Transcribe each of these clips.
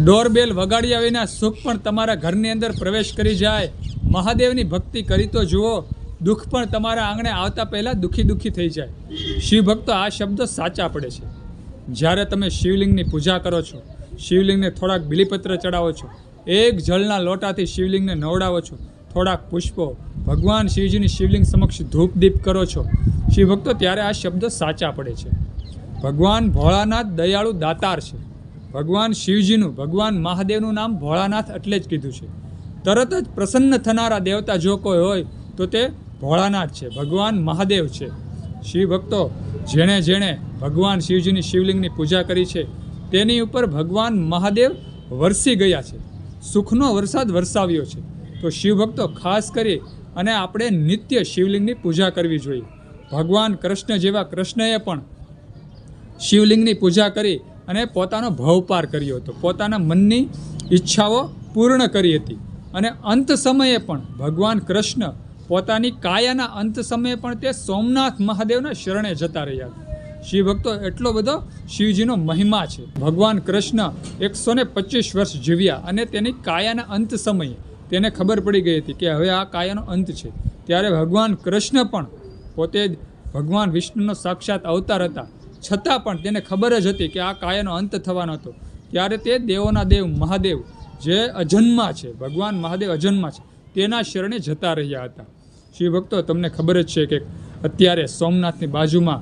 Doorbell વગાડ્યા વિના સુખ પણ તમારા ઘરની અંદર પ્રવેશ કરી જાય. મહાદેવની ભક્તિ કરી તો જુઓ, દુઃખ પણ તમારા આંગણે આવતા પહેલાં દુઃખી દુઃખી થઈ જાય. શિવ ભક્તો આ શબ્દો સાચા પડે છે. જ્યારે તમે શિવલિંગની પૂજા કરો છો, શિવલિંગને થોડાક બિલીપત્ર ચડાવો છો, એક જળના લોટાથી શિવલિંગને નવડાવો છો, થોડાક પુષ્પો, ભગવાન શિવજીની શિવલિંગ સમક્ષ ધૂપ દીપ કરો છો, શિવભક્તો ત્યારે આ શબ્દો સાચા પડે છે. ભગવાન ભોળાનાથ દયાળુ દાતાર છે. ભગવાન શિવજીનું, ભગવાન મહાદેવનું નામ ભોળાનાથ એટલે જ કીધું છે. તરત જ પ્રસન્ન થનારા દેવતા જો કોઈ હોય, તો તે ભોળાનાથ છે, ભગવાન મહાદેવ છે. શિવ ભક્તો જેણે જેણે ભગવાન શિવજીની શિવલિંગની પૂજા કરી છે, તેની ઉપર ભગવાન મહાદેવ વરસી ગયા છે. સુખનો વરસાદ વરસાવ્યો છે. તો શિવ ભક્તો ખાસ કરી અને આપણે નિત્ય શિવલિંગની પૂજા કરવી જોઈએ. ભગવાન કૃષ્ણ જેવા કૃષ્ણએ પણ શિવલિંગની પૂજા કરી અને પોતાનો ભવપાર કર્યો હતો. પોતાના મનની ઈચ્છાઓ પૂર્ણ કરી હતી. અને અંત સમયે પણ ભગવાન કૃષ્ણ પોતાની કાયાના અંત સમયે પણ તે સોમનાથ મહાદેવના શરણે જતા રહ્યા હતા શિવ ભક્તો એટલો બધો શિવજીનો મહિમા છે. ભગવાન કૃષ્ણ એકસો ને પચીસ વર્ષ જીવ્યા અને તેની કાયાના અંત સમયે તેને ખબર પડી ગઈ હતી કે હવે આ કાયાનો અંત છે. ત્યારે ભગવાન કૃષ્ણ પણ પોતે જ ભગવાન વિષ્ણુનો સાક્ષાત અવતાર હતા. છતાં પણ તેને ખબર જ હતી કે આ કાયાનો અંત થવાનો હતો. ત્યારે તે દેવોના દેવ મહાદેવ જે અજન્મા છે, ભગવાન મહાદેવ અજન્મા છે, તેના શરણે જતા રહ્યા હતા. શિવ ભક્તો તમને ખબર જ છે કે અત્યારે સોમનાથની બાજુમાં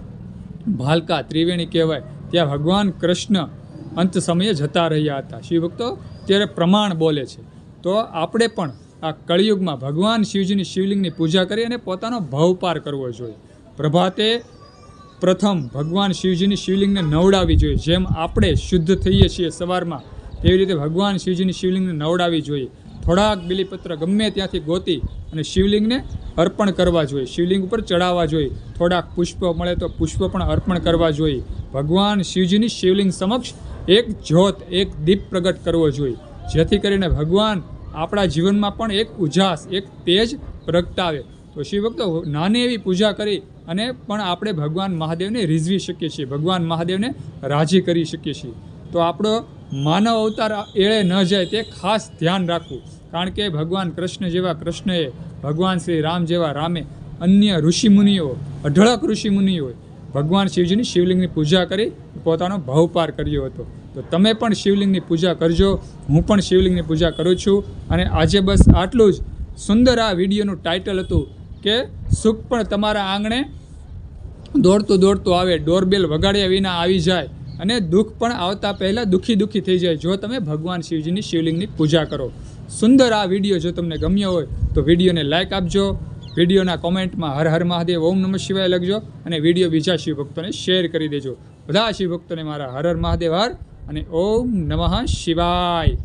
ભાલકા ત્રિવેણી કહેવાય, ત્યાં ભગવાન કૃષ્ણ અંત સમયે જતા રહ્યા હતા. શિવ ભક્તો ત્યારે પ્રમાણ બોલે છે. તો આપણે પણ આ કળિયુગમાં ભગવાન શિવજીની શિવલિંગની પૂજા કરી અને પોતાનો ભવપાર કરવો જોઈએ. પ્રભાતે પ્રથમ ભગવાન શિવજીની શિવલિંગને નવડાવી જોઈએ. જેમ આપણે શુદ્ધ થઈએ છીએ સવારમાં, તેવી રીતે ભગવાન શિવજીની શિવલિંગને નવડાવી જોઈએ. થોડાક બિલીપત્ર ગમે ત્યાંથી ગોતી અને શિવલિંગને અર્પણ કરવા જોઈએ. શિવલિંગ ઉપર ચડાવવા જોઈએ. થોડાક પુષ્પ મળે તો પુષ્પ પણ અર્પણ કરવા જોઈએ. ભગવાન શિવજીની શિવલિંગ સમક્ષ એક જ્યોત, એક દીપ પ્રગટ કરવો જોઈએ. જેથી કરીને ભગવાન આપણા જીવનમાં પણ એક ઉજાસ, એક તેજ પ્રગટાવે. તો શિવ ભક્તો, નાની એવી પૂજા કરી અને પણ આપણે ભગવાન મહાદેવને રીઝવી શકીએ છીએ. ભગવાન મહાદેવને રાજી કરી શકીએ છીએ. તો આપણો માનવ અવતાર એળે ન જાય તે ખાસ ધ્યાન રાખવું. કારણ કે ભગવાન કૃષ્ણ જેવા કૃષ્ણએ, ભગવાન શ્રી રામ જેવા રામે અન્ય ઋષિમુનિઓ, અઢળક ઋષિમુનિઓએ ભગવાન શિવજીની શિવલિંગની પૂજા કરી પોતાનો ભાવપાર કર્યો હતો. તો તમે પણ શિવલિંગની પૂજા કરજો. હું પણ શિવલિંગની પૂજા કરું છું. અને આજે બસ આટલું જ. સુંદર આ વિડીયોનું ટાઇટલ હતું. કે સુખ પણ તમારા આંગણે દોડતું દોડતું આવે, ડોરબેલ વગાડ્યા વિના આવી જાય અને દુઃખ પણ આવતા પહેલાં દુઃખી દુઃખી થઈ જાય. જો તમે ભગવાન શિવજીની શિવલિંગની પૂજા કરો. સુંદર આ વીડિયો જો તમને ગમ્યો હોય, તો વિડીયોને લાઇક આપજો, વિડીયોના કોમેન્ટમાં હર હર મહાદેવ, ઓમ નમઃ શિવાય લખજો અને વીડિયો બીજા શિવ ભક્તોને શેર કરી દેજો. બધા શિવ ભક્તોને મારા હર હર મહાદેવ, હર અને ઓમ નમઃ શિવાય.